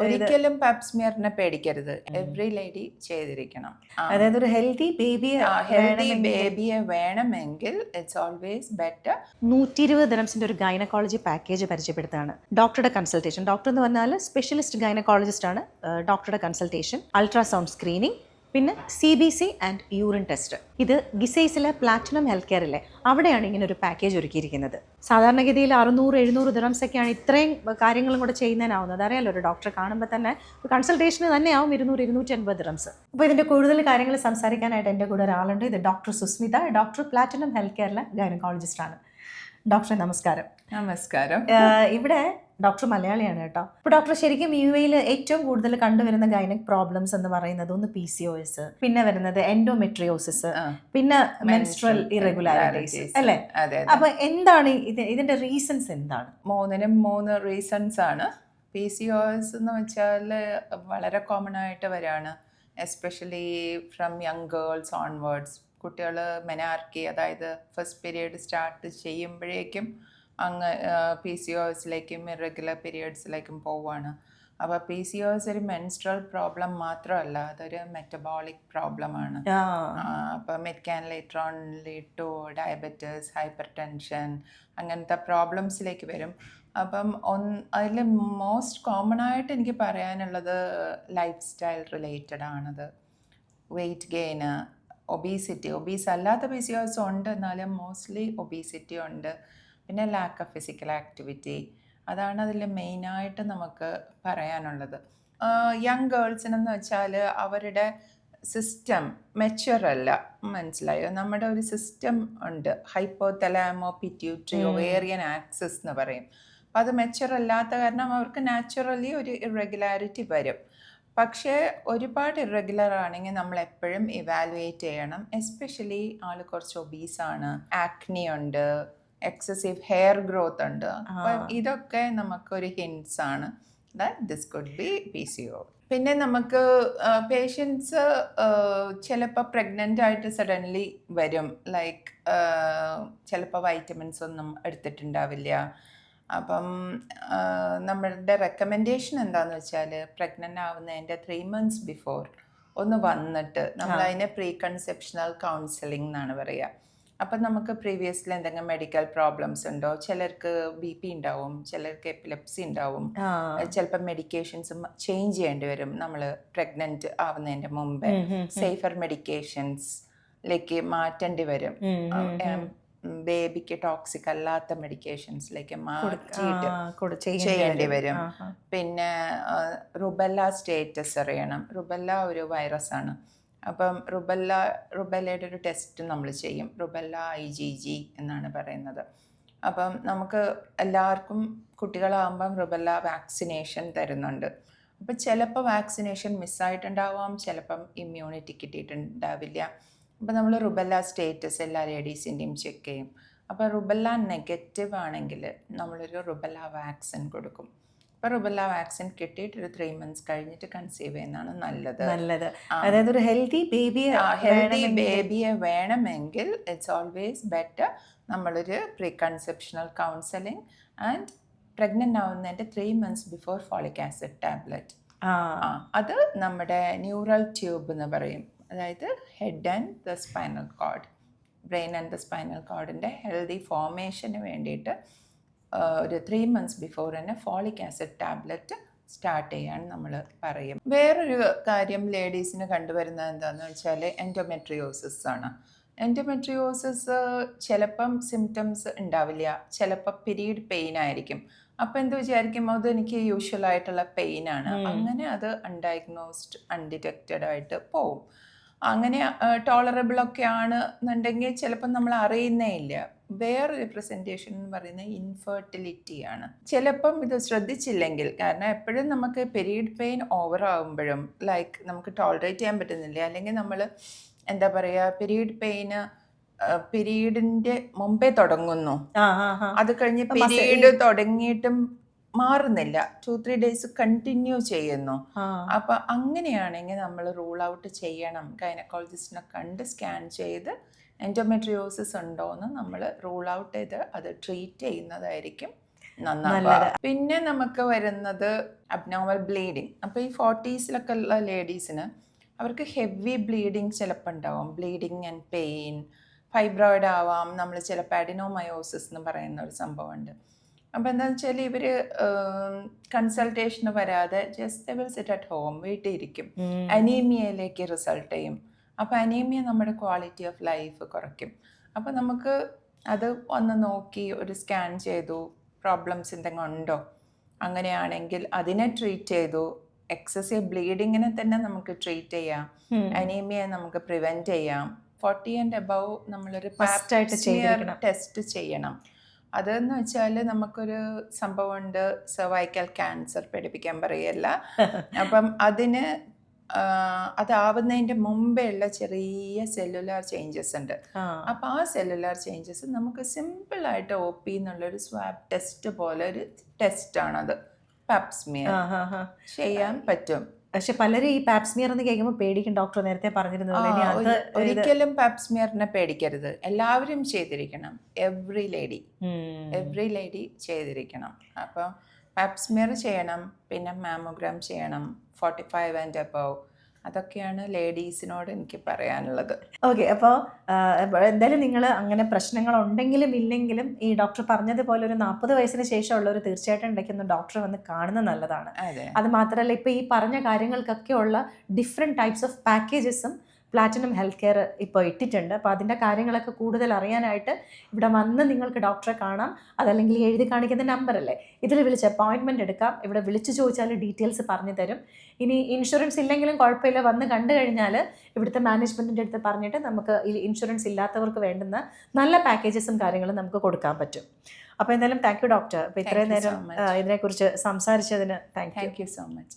ഒരിക്കലും പാപ്സ്മിയറിനെ പേടിക്കരുത്. Every lady ചെയ്തിരിക്കണം. അതായത് ഒരു ഹെൽത്തി ബേബിയെ ഹെൽത്തി ബേബിയെ വേണമെങ്കിൽ ഇറ്റ്സ് ഓൾവേസ് ബെറ്റർ നൂറ്റി ഇരുപത് ദിനംസിന്റെ ഒരു ഗൈനക്കോളജി പാക്കേജ് പരിചയപ്പെടുത്താണ്. ഡോക്ടറുടെ കൺസൾട്ടേഷൻ. ഡോക്ടർ എന്ന് പറഞ്ഞാൽ സ്പെഷ്യലിസ്റ്റ് ഗൈനക്കോളജിസ്റ്റ് ആണ് ഡോക്ടറുടെ കൺസൾട്ടേഷൻ അൾട്രാസൗണ്ട് സ്ക്രീനിങ് പിന്നെ C B C and urine test ഇത് ഗിസൈസിലെ പ്ലാറ്റിനം ഹെൽത്ത് കെയറിലെ അവിടെയാണ് ഇങ്ങനെ ഒരു പാക്കേജ് ഒരുക്കിയിരിക്കുന്നത്. സാധാരണഗതിയിൽ അറുന്നൂറ് എഴുന്നൂറ് ദിറംസ് ഒക്കെയാണ് ഇത്രയും കാര്യങ്ങളും കൂടെ ചെയ്യുന്നതിനാവുന്നത്. അറിയാലോ ഒരു ഡോക്ടറെ കാണുമ്പോൾ തന്നെ കൺസൾട്ടേഷൻ തന്നെ ആവും ഇരുന്നൂറ് ഇരുന്നൂറ്റി അൻപത് ദിറംസ് അപ്പോൾ ഇതിന്റെ കൂടുതൽ കാര്യങ്ങൾ സംസാരിക്കാനായിട്ട് എന്റെ കൂടെ ഒരാളുണ്ട്. ഇത് doctor Susmita. Doctor platinum health കെയറിലെ ഗൈനക്കോളജിസ്റ്റാണ് ഡോക്ടറെ നമസ്കാരം. നമസ്കാരം. ഇവിടെ ഡോക്ടർ മലയാളിയാണ് കേട്ടോ. അപ്പൊ ഡോക്ടർ ശരിക്കും യു എയിൽ ഏറ്റവും കൂടുതൽ കണ്ടുവരുന്ന ഗൈനക് പ്രോബ്ലംസ് എന്ന് പറയുന്നത് ഒന്ന് പി സി ഒ എസ് പിന്നെ വരുന്നത് എൻഡോമെട്രിയോസിസ് പിന്നെ മെൻസ്ട്രൽ ഇറഗുലാരിറ്റീസ് അല്ലേ. അപ്പൊ എന്താണ് ഇത്? ഇതിന്റെ റീസൺസ് എന്താണ്? മൂന്നിനും മൂന്ന് റീസൺസ് ആണ്. പി സി ഒസ് എന്ന് വെച്ചാൽ വളരെ കോമൺ ആയിട്ട് വരാണ്. Especially from young girls onwards കുട്ടികൾ മെനാർക്കി അതായത് ഫസ്റ്റ് പീരീഡ് സ്റ്റാർട്ട് ചെയ്യുമ്പോഴേക്കും അങ്ങ് പി സി ഒസിലേക്കും ഇറഗുലർ പീരിയഡ്സിലേക്കും പോവുകയാണ് അപ്പോൾ പി സി ഒസ് ഒരു മെൻസ്ട്രൽ പ്രോബ്ലം മാത്രമല്ല അതൊരു മെറ്റബോളിക് പ്രോബ്ലമാണ് അപ്പോൾ മെറ്റ്കാൻ can later lead to diabetes hypertension അങ്ങനത്തെ പ്രോബ്ലംസിലേക്ക് വരും. അപ്പം ഒന്ന് അതിൽ മോസ്റ്റ് കോമൺ ആയിട്ട് എനിക്ക് പറയാനുള്ളത് ലൈഫ് സ്റ്റൈൽ റിലേറ്റഡ് ആണത്. വെയിറ്റ് ഗെയിന് ഒബീസിറ്റി ഒബീസ് അല്ലാത്ത പി സി ഒസ് ഉണ്ട് എന്നാലും മോസ്റ്റ്ലി ഒബീസിറ്റി ഉണ്ട്. പിന്നെ ലാക്ക് ഓഫ് ഫിസിക്കൽ ആക്ടിവിറ്റി അതാണ് അതിൽ മെയിനായിട്ട് നമുക്ക് പറയാനുള്ളത്. യങ് ഗേൾസിനെന്ന് വെച്ചാൽ അവരുടെ സിസ്റ്റം മെച്ചുവർ അല്ല. മനസ്സിലായോ? നമ്മുടെ ഒരു സിസ്റ്റം ഉണ്ട്. Hypothalamo pituitary ovarian axis എന്ന് പറയും. അപ്പം അത് മെച്ചുവർ അല്ലാത്ത കാരണം അവർക്ക് നാച്ചുറലി ഒരു ഇറഗുലാരിറ്റി വരും. പക്ഷേ ഒരുപാട് ഇറഗുലർ ആണെങ്കിൽ നമ്മൾ എപ്പോഴും ഇവാലുവേറ്റ് ചെയ്യണം. എസ്പെഷ്യലി ആൾ കുറച്ച് ഒബീസാണ് ആക്നി ഉണ്ട്. എക്സസീവ് ഹെയർ ഗ്രോത്ത് ഉണ്ട്. അപ്പം ഇതൊക്കെ നമുക്കൊരു ഹിൻസ് ആണ് that this could be P C O പിന്നെ നമുക്ക് പേഷ്യൻസ് ചിലപ്പോൾ പ്രഗ്നന്റ് ആയിട്ട് സഡൻലി വരും. ലൈക്ക് ചിലപ്പോൾ വൈറ്റമിൻസ് ഒന്നും എടുത്തിട്ടുണ്ടാവില്ല. അപ്പം നമ്മളുടെ റെക്കമെൻഡേഷൻ എന്താണെന്ന് വെച്ചാൽ പ്രഗ്നന്റ് ആവുന്നതിന്റെ ത്രീ മന്ത്സ് ബിഫോർ ഒന്ന് വന്നിട്ട് നമ്മൾ അതിനെ പ്രീ കൺസെപ്ഷണൽ കൗൺസിലിംഗ് എന്നാണ് പറയുക അപ്പം നമുക്ക് പ്രീവിയസ്ലി എന്തെങ്കിലും മെഡിക്കൽ പ്രോബ്ലംസ് ഉണ്ടോ? ചിലർക്ക് ബി പി ഉണ്ടാവും ചിലർക്ക് എപ്പിലെപ്സി ഉണ്ടാവും. ചിലപ്പോൾ മെഡിക്കേഷൻസ് ചേഞ്ച് ചെയ്യേണ്ടി വരും നമ്മൾ പ്രഗ്നന്റ് ആവുന്നതിന്റെ മുമ്പേ. സേഫർ മെഡിക്കേഷൻസ് ലേക്ക് മാറ്റേണ്ടി വരും. ബേബിക്ക് ടോക്സിക് അല്ലാത്ത മെഡിക്കേഷൻസിലേക്ക് മാറ്റിയിട്ട് ചെയ്യേണ്ടി വരും. പിന്നെ റുബല്ല സ്റ്റേറ്റസ് അറിയണം. റുബല്ല ഒരു വൈറസ് ആണ്. അപ്പം റുബല്ല റുബല്ലയുടെ ഒരു ടെസ്റ്റ് നമ്മൾ ചെയ്യും. റുബല്ല ഐ ജി ജി എന്നാണ് പറയുന്നത്. അപ്പം നമുക്ക് എല്ലാവർക്കും കുട്ടികളാകുമ്പം റുബല്ല വാക്സിനേഷൻ തരുന്നുണ്ട്. അപ്പം ചിലപ്പോൾ വാക്സിനേഷൻ മിസ്സായിട്ടുണ്ടാവാം ചിലപ്പം ഇമ്മ്യൂണിറ്റി കിട്ടിയിട്ടുണ്ടാവില്ല. അപ്പോൾ നമ്മൾ റുബല്ല സ്റ്റേറ്റസ് എല്ലാ ലേഡീസിന്റെയും ചെക്ക് ചെയ്യും. അപ്പോൾ റുബല്ല നെഗറ്റീവ് ആണെങ്കിൽ നമ്മളൊരു റുബല്ല വാക്സിൻ കൊടുക്കും. ഇപ്പൊ റുബല്ല വാക്സിൻ കിട്ടിയിട്ട് ഒരു ത്രീ മന്ത്സ് കഴിഞ്ഞിട്ട് കൺസീവ് ചെയ്യുന്നതാണ് നല്ലത്. നല്ലത്. അതായത് ഒരു ഹെൽത്തി ബേബിയെ ഹെൽത്തി ബേബിയെ വേണമെങ്കിൽ ഇറ്റ്സ് ഓൾവേസ് ബെറ്റർ നമ്മളൊരു pre conceptional counselling and pregnant ആവുന്നതിന്റെ three months before folic acid tablet അത് നമ്മുടെ ന്യൂറൽ ട്യൂബ് എന്ന് പറയും. അതായത് head and the spinal cord brain and the spinal കോഡിന്റെ ഹെൽത്തി ഫോർമേഷന് വേണ്ടിയിട്ട് ഒരു ത്രീ മന്ത്സ് ബിഫോർ തന്നെ ഫോളിക് ആസിഡ് ടാബ്ലറ്റ് സ്റ്റാർട്ട് ചെയ്യാൻ നമ്മൾ പറയും. വേറൊരു കാര്യം ലേഡീസിന് കണ്ടുവരുന്നത് എന്താണെന്ന് വെച്ചാൽ എൻഡോമെട്രിയോസിസ് ആണ്. എൻഡോമെട്രിയോസിസ് ചിലപ്പം സിംറ്റംസ് ഉണ്ടാവില്ല. ചിലപ്പോൾ പീരീഡ് പെയിൻ ആയിരിക്കും. അപ്പം എന്ത് വിചാരിക്കും? അത് എനിക്ക് യൂഷ്വൽ ആയിട്ടുള്ള പെയിൻ ആണ്. അങ്ങനെ അത് അൺഡയഗ്നോസ്ഡ് അൺഡിറ്റക്റ്റഡ് ആയിട്ട് പോവും. അങ്ങനെ ടോളറബിൾ ഒക്കെ ആണെന്നുണ്ടെങ്കിൽ ചിലപ്പോൾ നമ്മൾ അറിയുന്നേ ഇല്ല. വേറെ റിപ്രസെന്റേഷൻ എന്ന് പറയുന്നത് ഇൻഫെർട്ടിലിറ്റി ആണ്. ചിലപ്പം ഇത് ശ്രദ്ധിച്ചില്ലെങ്കിൽ കാരണം എപ്പോഴും നമുക്ക് പെരീഡ് പെയിൻ ഓവർ ആകുമ്പോഴും ലൈക്ക് നമുക്ക് ടോളറേറ്റ് ചെയ്യാൻ പറ്റുന്നില്ല. അല്ലെങ്കിൽ നമ്മൾ എന്താ പറയുക പീരീഡ് പെയിന് പിരീഡിന്റെ മുമ്പേ തുടങ്ങുന്നു. അത് കഴിഞ്ഞ് പീരീഡ് തുടങ്ങിയിട്ടും മാറുന്നില്ല. ടു ത്രീ ഡേയ്സ് കണ്ടിന്യൂ ചെയ്യുന്നു. അപ്പൊ അങ്ങനെയാണെങ്കിൽ നമ്മൾ റൂൾ ഔട്ട് ചെയ്യണം. ഗൈനക്കോളജിസ്റ്റിനെ കണ്ട് സ്കാൻ ചെയ്ത് എൻഡോമെട്രിയോസിസ് ഉണ്ടോ എന്ന് നമ്മൾ റൂൾ ഔട്ട് ചെയ്ത് അത് ട്രീറ്റ് ചെയ്യുന്നതായിരിക്കും. നന്നാവുക. പിന്നെ നമുക്ക് വരുന്നത് അബ്നോമൽ ബ്ലീഡിങ് അപ്പോൾ ഈ ഫോർട്ടീസിലൊക്കെ ഉള്ള ലേഡീസിന് അവർക്ക് ഹെവി ബ്ലീഡിങ് ചിലപ്പോൾ ഉണ്ടാവും. ബ്ലീഡിങ് ആൻഡ് പെയിൻ ഫൈബ്രോയിഡ് ആവാം. നമ്മൾ ചിലപ്പോൾ അഡിനോമയോസിസ് എന്ന് പറയുന്ന ഒരു സംഭവമുണ്ട്. അപ്പോൾ എന്താണെന്ന് വെച്ചാൽ ഇവർ കൺസൾട്ടേഷന് വരാതെ just will sit at home വീട്ടിൽ ഇരിക്കും അനീമിയയിലേക്ക് റിസൾട്ട് ചെയ്യും. അപ്പോൾ അനീമിയ നമ്മുടെ ക്വാളിറ്റി ഓഫ് ലൈഫ് കുറയ്ക്കും. അപ്പോൾ നമുക്ക് അത് ഒന്ന് നോക്കി ഒരു സ്കാൻ ചെയ്തു പ്രോബ്ലംസ് എന്തെങ്കിലും ഉണ്ടോ? അങ്ങനെയാണെങ്കിൽ അതിനെ ട്രീറ്റ് ചെയ്തു. എക്സസീവ് ബ്ലീഡിങ്ങിനെ തന്നെ നമുക്ക് ട്രീറ്റ് ചെയ്യാം. അനീമിയെ നമുക്ക് പ്രിവെന്റ് ചെയ്യാം. ഫോർട്ടി ആൻഡ് അബവ് നമ്മളൊരു. ടെസ്റ്റ് ചെയ്യണം. അതെന്ന് വെച്ചാൽ നമുക്കൊരു സംഭവം ഉണ്ട് സർവൈക്കൽ ക്യാൻസർ പഠിപ്പിക്കാൻ പറയല്ല. അപ്പം അതിന് അതാവുന്നതിന്റെ അതാവുന്നതിന്റെ മുമ്പേ ഉള്ള ചെറിയ സെല്ലുലാർ ചേഞ്ചസ് ഉണ്ട്. അപ്പം ആ സെല്ലുലാർ ചേഞ്ചസ് നമുക്ക് സിമ്പിളായിട്ട് ഒ പി എന്നുള്ളൊരു സ്വാബ് ടെസ്റ്റ് പോലെ ഒരു ടെസ്റ്റാണത്. പാപ്സ്മിയർ. ആ. ചെയ്യാൻ പറ്റും. പക്ഷെ പലരും ഈ പാപ്സ്മിയർ എന്ന് കേൾക്കുമ്പോൾ പേടിക്കും ഡോക്ടർ നേരത്തെ പറഞ്ഞിരുന്നത് ഒരിക്കലും പാപ്സ്മിയറിനെ പേടിക്കരുത്. എല്ലാവരും ചെയ്തിരിക്കണം. Every lady. എവ്രി ലേഡി ചെയ്തിരിക്കണം. അപ്പോൾ പാപ്സ്മിയർ ചെയ്യണം പിന്നെ മാമോഗ്രാം ചെയ്യണം ഫോർട്ടി ഫൈവ് ആൻഡ് അബവ് അതൊക്കെയാണ് ലേഡീസിനോട് എനിക്ക് പറയാനുള്ളത്. ഓക്കെ അപ്പോൾ എന്തായാലും നിങ്ങൾ അങ്ങനെ പ്രശ്നങ്ങൾ ഉണ്ടെങ്കിലും ഇല്ലെങ്കിലും ഈ ഡോക്ടർ പറഞ്ഞതുപോലെ ഒരു നാൽപ്പത് വയസ്സിന് ശേഷമുള്ളവർ തീർച്ചയായിട്ടും ഇടയ്ക്കൊന്ന് ഡോക്ടറെ വന്ന് കാണുന്നത് നല്ലതാണ്. അതെ. അത് മാത്രമല്ല ഇപ്പോൾ ഈ പറഞ്ഞ കാര്യങ്ങൾക്കൊക്കെ ഉള്ള ഡിഫറെന്റ് ടൈപ്സ് ഓഫ് പാക്കേജസും പ്ലാറ്റിനം ഹെൽത്ത് കെയർ ഇപ്പോൾ ഇട്ടിട്ടുണ്ട്. അപ്പോൾ അതിന്റെ കാര്യങ്ങളൊക്കെ കൂടുതൽ അറിയാനായിട്ട് ഇവിടെ വന്ന് നിങ്ങൾക്ക് ഡോക്ടറെ കാണാം. അതല്ലെങ്കിൽ എഴുതി കാണിക്കുന്ന നമ്പറല്ലേ ഇതിൽ വിളിച്ച് അപ്പോയിൻമെന്റ് എടുക്കാം. ഇവിടെ വിളിച്ച് ചോദിച്ചാൽ ഡീറ്റെയിൽസ് പറഞ്ഞു തരും. ഇനി ഇൻഷുറൻസ് ഇല്ലെങ്കിലും കുഴപ്പമില്ല. വന്ന് കണ്ടു കഴിഞ്ഞാൽ ഇവിടുത്തെ മാനേജ്മെന്റിന്റെ അടുത്ത് പറഞ്ഞിട്ട് നമുക്ക് ഈ ഇൻഷുറൻസ് ഇല്ലാത്തവർക്ക് വേണ്ടുന്ന നല്ല പാക്കേജസും കാര്യങ്ങളും നമുക്ക് കൊടുക്കാൻ പറ്റും. അപ്പോൾ എന്തായാലും താങ്ക് യു ഡോക്ടർ അപ്പോൾ ഇത്രയും നേരം ഇതിനെക്കുറിച്ച് സംസാരിച്ചതിന് താങ്ക് യു സോ മച്ച്